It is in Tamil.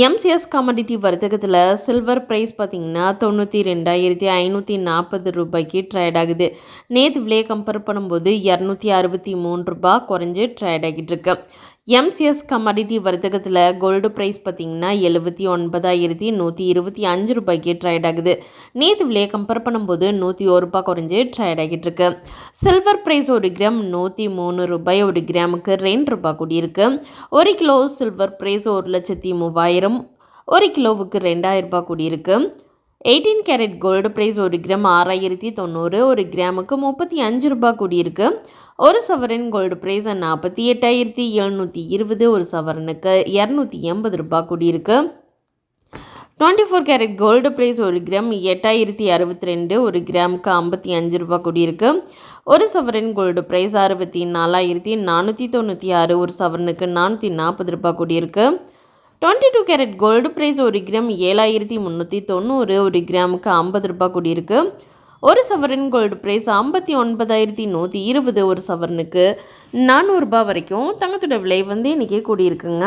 எம்சிஎஸ் கமாடிட்டி வர்த்தகத்தில் சில்வர் ப்ரைஸ் பார்த்திங்கன்னா தொண்ணூற்றி ரெண்டாயிரத்தி ஐநூற்றி நாற்பது ரூபாய்க்கு ட்ரேட் ஆகுது. நேற்று விலையை கம்பேர் பண்ணும்போது இரநூத்தி அறுபத்தி மூணு ரூபாய் குறைஞ்சி ட்ரேட் ஆகிட்டு இருக்கு. எம்சிஎஸ் கமாடிட்டி வர்த்தகத்தில் கோல்டு ப்ரைஸ் பார்த்திங்கன்னா எழுபத்தி ஒன்பதாயிரத்தி நூற்றி இருபத்தி அஞ்சு ரூபாய்க்கு ட்ரேட் ஆகுது. நேற்று விலையை கம்பேர் பண்ணும்போது நூற்றி ஒரு ரூபாய் குறைஞ்சி ட்ரேட் ஆகிட்டு இருக்கு. சில்வர் ப்ரைஸ் ஒரு கிராம் நூற்றி மூணு ரூபாய் ஒரு கிராமுக்கு ரெண்டு ரூபாய் கூடியிருக்கு. ஒரு கிலோ சில்வர் ப்ரைஸ் ஒரு லட்சத்தி மூவாயிரம் ஒரு கிலோவுக்கு ரெண்டாயிரம் ரூபாய் கூடியிருக்கு. எயிட்டீன் கேரட் கோல்டு ப்ரைஸ் ஒரு கிராம் ஆறாயிரத்தி தொண்ணூறு ஒரு கிராமுக்கு முப்பத்தி அஞ்சு ரூபாய் கூடியிருக்கு. ஒரு சவரன் கோல்டு ப்ரைஸ் நாற்பத்தி எட்டாயிரத்தி எழுநூற்றி இருபது ஒரு சவரனுக்கு இரநூத்தி எண்பது ரூபாய் கூடியிருக்கு. Twenty four carat gold price ஒரு கிராம் எட்டாயிரத்தி அறுபத்தி ரெண்டு ஒரு கிராமுக்கு ஐம்பத்தி அஞ்சு ரூபாய் கூடியிருக்கு. ஒரு சவரன் கோல்டு ப்ரைஸ் அறுபத்தி நாலாயிரத்தி நானூற்றி தொண்ணூற்றி ஆறு ஒரு சவரனுக்கு நானூற்றி நாற்பது ரூபாய் கூடியிருக்கு. Twenty two carat gold price ஒரு கிராம் ஏழாயிரத்தி முந்நூற்றி தொண்ணூறு ஒரு கிராமுக்கு ஐம்பது ரூபாய் கூடியிருக்கு. ஒரு சவரன் கோல்டு ப்ரைஸ் ஐம்பத்தி ஒன்பதாயிரத்தி நூற்றி இருபது ஒரு சவரனுக்கு நானூறுரூபா வரைக்கும் தங்கத்தோட விலை வந்து இன்றைக்கி கூடியிருக்குங்க.